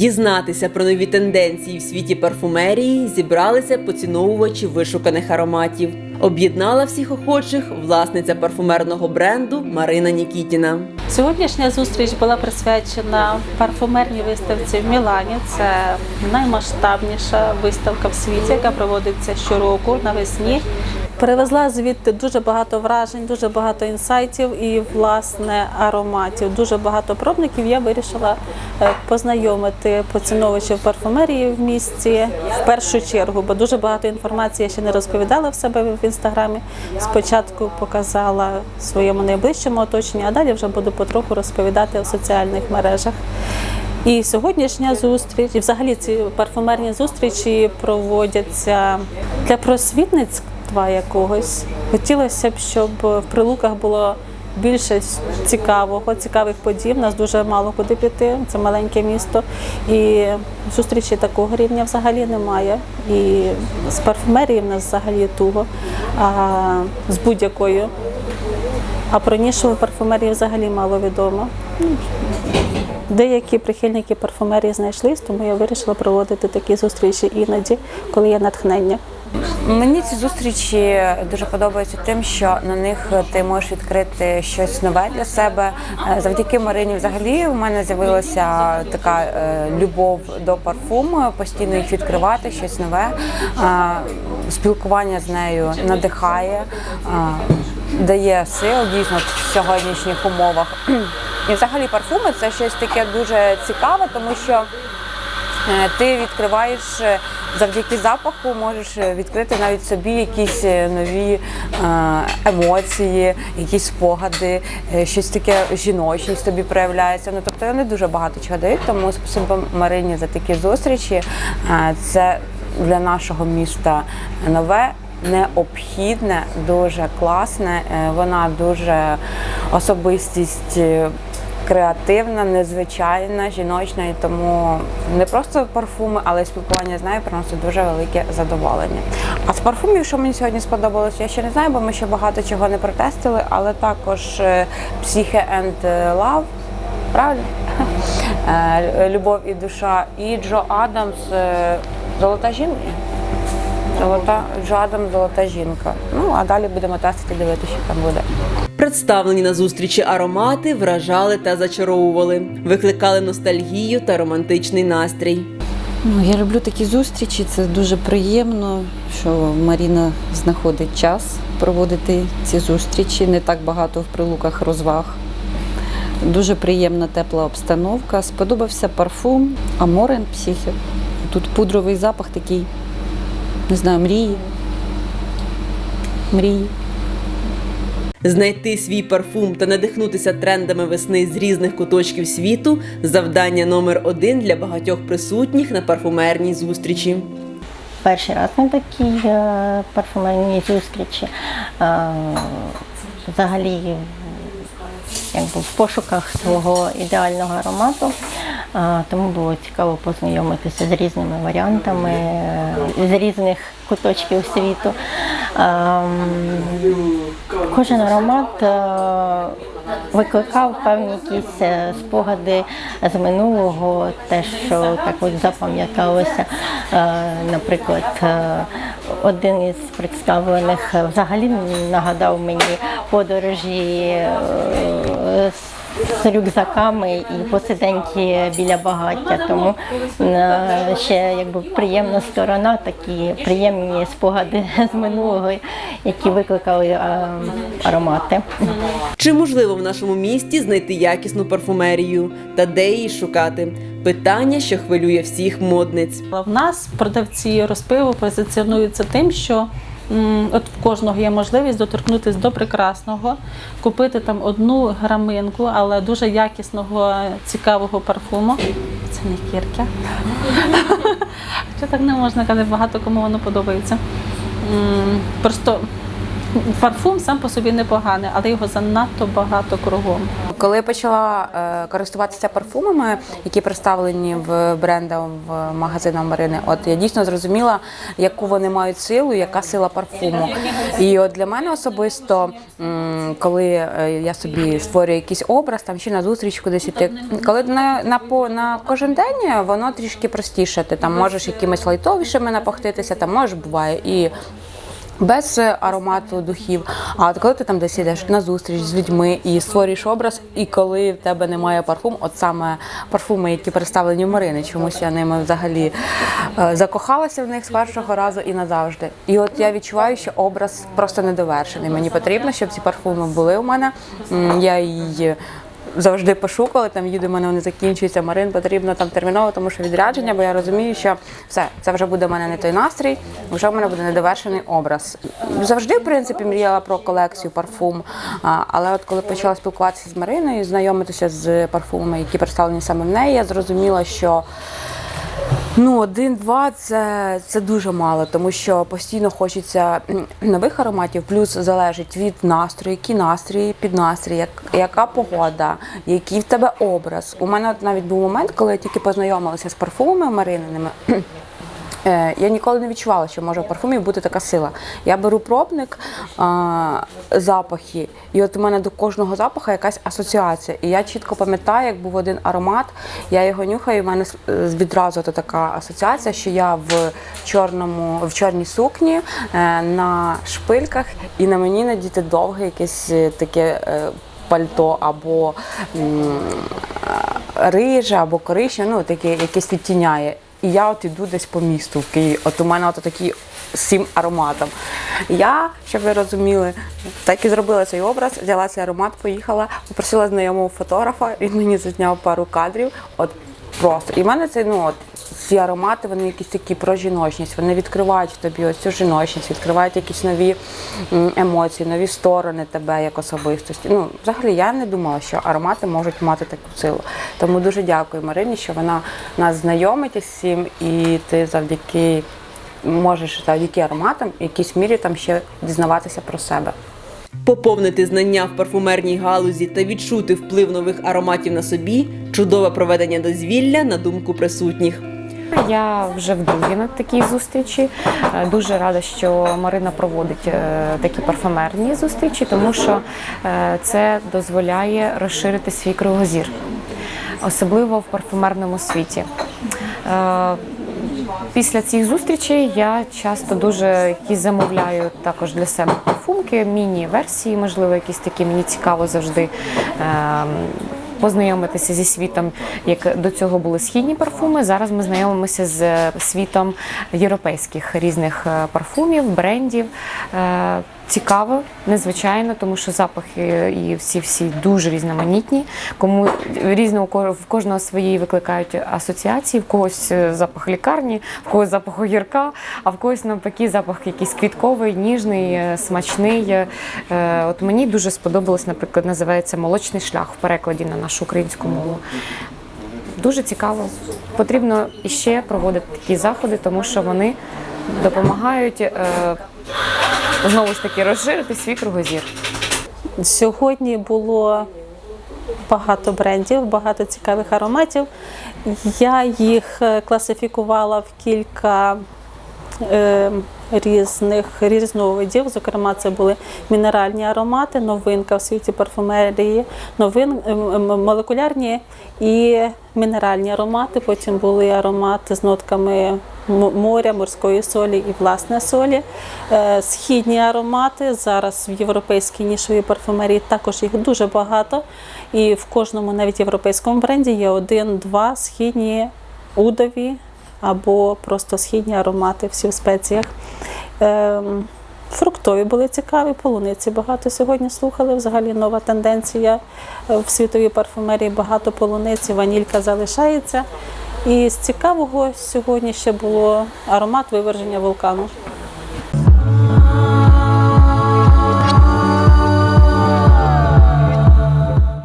Дізнатися про нові тенденції в світі парфумерії зібралися поціновувачі вишуканих ароматів. Об'єднала всіх охочих власниця парфумерного бренду Марина Нікітіна. Сьогоднішня зустріч була присвячена парфумерній виставці в Мілані. Це наймасштабніша виставка в світі, яка проводиться щороку навесні. Привезла звідти дуже багато вражень, дуже багато інсайтів і власне ароматів. Дуже багато пробників. Я вирішила е, познайомити поціновувачів парфумерії в місті в першу чергу, бо дуже багато інформації я ще не розповідала в себе в інстаграмі. Спочатку показала своєму найближчому оточенні, а далі вже буду потроху розповідати у соціальних мережах. І сьогоднішня зустріч, і взагалі ці парфумерні зустрічі проводяться для просвітництва якогось. Хотілося б, щоб в прилуках було більше цікавого, цікавих подій. У нас дуже мало куди піти. Це маленьке місто. І зустрічі такого рівня взагалі немає. І з парфумерією в нас взагалі туго, а з будь-якою. А про нішову парфумерію взагалі мало відомо. Деякі прихильники парфумерії знайшлись, тому я вирішила проводити такі зустрічі іноді, коли є натхнення. Мені ці зустрічі дуже подобаються тим, що на них ти можеш відкрити щось нове для себе. Е, Завдяки Марині, взагалі, в мене з'явилася така е, любов до парфуму, постійно їх відкривати, щось нове. Е, Спілкування з нею надихає, дає сил дійсно в сьогоднішніх умовах. І взагалі парфуми це щось таке дуже цікаве, тому що Ти відкриваєш завдяки запаху, можеш е, відкрити навіть собі якісь е, нові е, емоції, якісь спогади, щось таке жіночність тобі проявляється. Ну тобто вони дуже багато чого дають. Тому спасибо Марині за такі зустрічі. Це для нашого міста нове. Необхідне, дуже класне. Вона дуже особистість креативна, незвичайна, жіночна, і тому не просто парфуми, але й спілкування з нею приносить дуже велике задоволення. А з парфумів, що мені сьогодні сподобалось, я ще не знаю, бо ми ще багато чого не протестили, але також Psyche and Love, правильно? Е, Любов і душа, і Джо Адамс, е, Золота жінка. Золота Джо Адамс, Золота жінка. Ну а далі будемо тестити, дивитися, що там буде. Представлені на зустрічі аромати вражали та зачаровували, викликали ностальгію та романтичний настрій. Ну, я люблю такі зустрічі. Це дуже приємно, що Маріна знаходить час проводити ці зустрічі. Не так багато в прилуках розваг. Дуже приємна тепла обстановка. Сподобався парфум Аморен Психі. Тут пудровий запах такий, не знаю, мрії. Мрії. Знайти свій парфум та надихнутися трендами весни з різних куточків світу завдання номер один для багатьох присутніх на парфумерній зустрічі. перший раз на такій е, парфумерній зустрічі. Взагалі, якби в пошуках свого ідеального аромату. Тому було цікаво познайомитися з різними варіантами з різних куточків світу. Ем, Кожен аромат е, викликав певні якісь е, спогади з минулого, те, що так от запам'яталося. Е, Наприклад, один із представлених взагалі нагадав мені подорожі е, з рюкзаками і посиденьки біля багаття. Тому е, ще якби приємна сторона, такі приємні спогади з минулого, які викликали е, аромати. Чи можливо в нашому місті знайти якісну парфумерію та де її шукати? Питання, що хвилює всіх модниць. В нас продавці розпиву позиціонуються тим, що от в кожного є можливість доторкнутися до прекрасного, купити там одну граминку, але дуже якісного, цікавого парфуму. Це не кірка. Хоча так не можна казати, багато кому воно подобається. Просто Парфум сам по собі непоганий, але його занадто багато кругом. Коли я почала е, користуватися парфумами, які представлені в брендом в магазинах Марини, от я дійсно зрозуміла, яку вони мають силу, яка сила парфуму. І от для мене особисто, коли е, я собі створюю якийсь образ, там ще на зустріч кудись іти, коли на, на, по, на кожен день воно трішки простіше. Ти там можеш якимись лайтовішими напахтитися, там можеш буває і без е, аромату духів. А от коли ти там десь ідеш на зустріч з людьми і створюєш образ, і коли в тебе немає парфум, от саме парфуми, які представлені в Марини, чомусь я ними взагалі е, закохалася в них з першого разу і назавжди. І от я відчуваю, що образ просто недовершений. Мені потрібно, щоб ці парфуми були у мене. Я її завжди пишу, коли там їду, в мене вони закінчуються. Марин потрібно там терміново, тому що відрядження, бо я розумію, що все, це вже буде в мене не той настрій, вже в мене буде недовершений образ. Завжди, в принципі, мріяла про колекцію парфум. Але от коли почала спілкуватися з Мариною, знайомитися з парфумами, які представлені саме в неї, я зрозуміла, що. Ну, один-два це, це дуже мало, тому що постійно хочеться нових ароматів, плюс залежить від настрою, які настрої, під настрій, як, яка погода, який в тебе образ. У мене навіть був момент, коли я тільки познайомилася з парфумами Марининими. Е, Я ніколи не відчувала, що може в парфумі бути така сила. Я беру пробник запахи, і от у мене до кожного запаха якась асоціація. І я чітко пам'ятаю, як був один аромат, я його нюхаю, і в мене відразу то така асоціація, що я в чорному, в чорній сукні е, на шпильках, і на мені надіти довге якесь е, таке. Пальто або м, риже, або коричневе, ну таке якесь відтіняє. І я от іду десь по місту в Києві. От у мене от такі сім ароматом. Я, щоб ви розуміли, так і зробила цей образ, взяла цей аромат, поїхала, попросила знайомого фотографа, він мені зазняв пару кадрів. От просто. І в мене це, ну от. Ці аромати, вони якісь такі про жіночність, вони відкривають в тобі ось цю жіночність, відкривають якісь нові емоції, нові сторони тебе як особистості. Ну, взагалі, я не думала, що аромати можуть мати таку силу. Тому дуже дякую Марині, що вона нас знайомить із цим, і ти завдяки можеш завдяки ароматам в якійсь мірі там ще дізнаватися про себе. Поповнити знання в парфумерній галузі та відчути вплив нових ароматів на собі чудове проведення дозвілля на думку присутніх. Я вже вдруге на такій зустрічі. Е, Дуже рада, що Марина проводить е, такі парфумерні зустрічі, тому що е, це дозволяє розширити свій кругозір, особливо в парфумерному світі. Після цих зустрічей я часто дуже замовляю також для себе парфумки, міні-версії, можливо, якісь такі мені цікаво завжди. ем, познайомитися зі світом, як до цього були східні парфуми. Зараз ми знайомимося з е, світом європейських різних е, парфумів, брендів. Цікаво, незвичайно, тому що запахи і всі всі дуже різноманітні. Кому різно у в кожного свої викликають асоціації, в когось е, запах лікарні, в когось запах огірка, а в когось навпаки запах якийсь квітковий, ніжний, е, смачний. Е, От мені дуже сподобалось, наприклад, називається Молочний шлях в перекладі на нашу українську мову. Дуже цікаво. Потрібно іще проводити такі заходи, тому що вони допомагають знову ж таки розширити свій кругозір. Сьогодні було багато брендів, багато цікавих ароматів. Я їх е, класифікувала в кілька е, різних різновидів. Зокрема, це були мінеральні аромати, новинка в світі парфумерії, новин, е, молекулярні і мінеральні аромати. Потім були аромати з нотками моря, морської солі і власне солі. Е, Східні аромати зараз в європейській нішовій парфумерії також їх дуже багато. І в кожному, навіть європейському бренді, є один-два східні удові або просто східні аромати, всі в спеціях. Ем, Фруктові були цікаві, полуниці багато сьогодні слухали. Взагалі нова тенденція е, в світовій парфумерії. Багато полуниці, ванілька залишається. І з цікавого сьогодні ще було аромат виверження вулкану.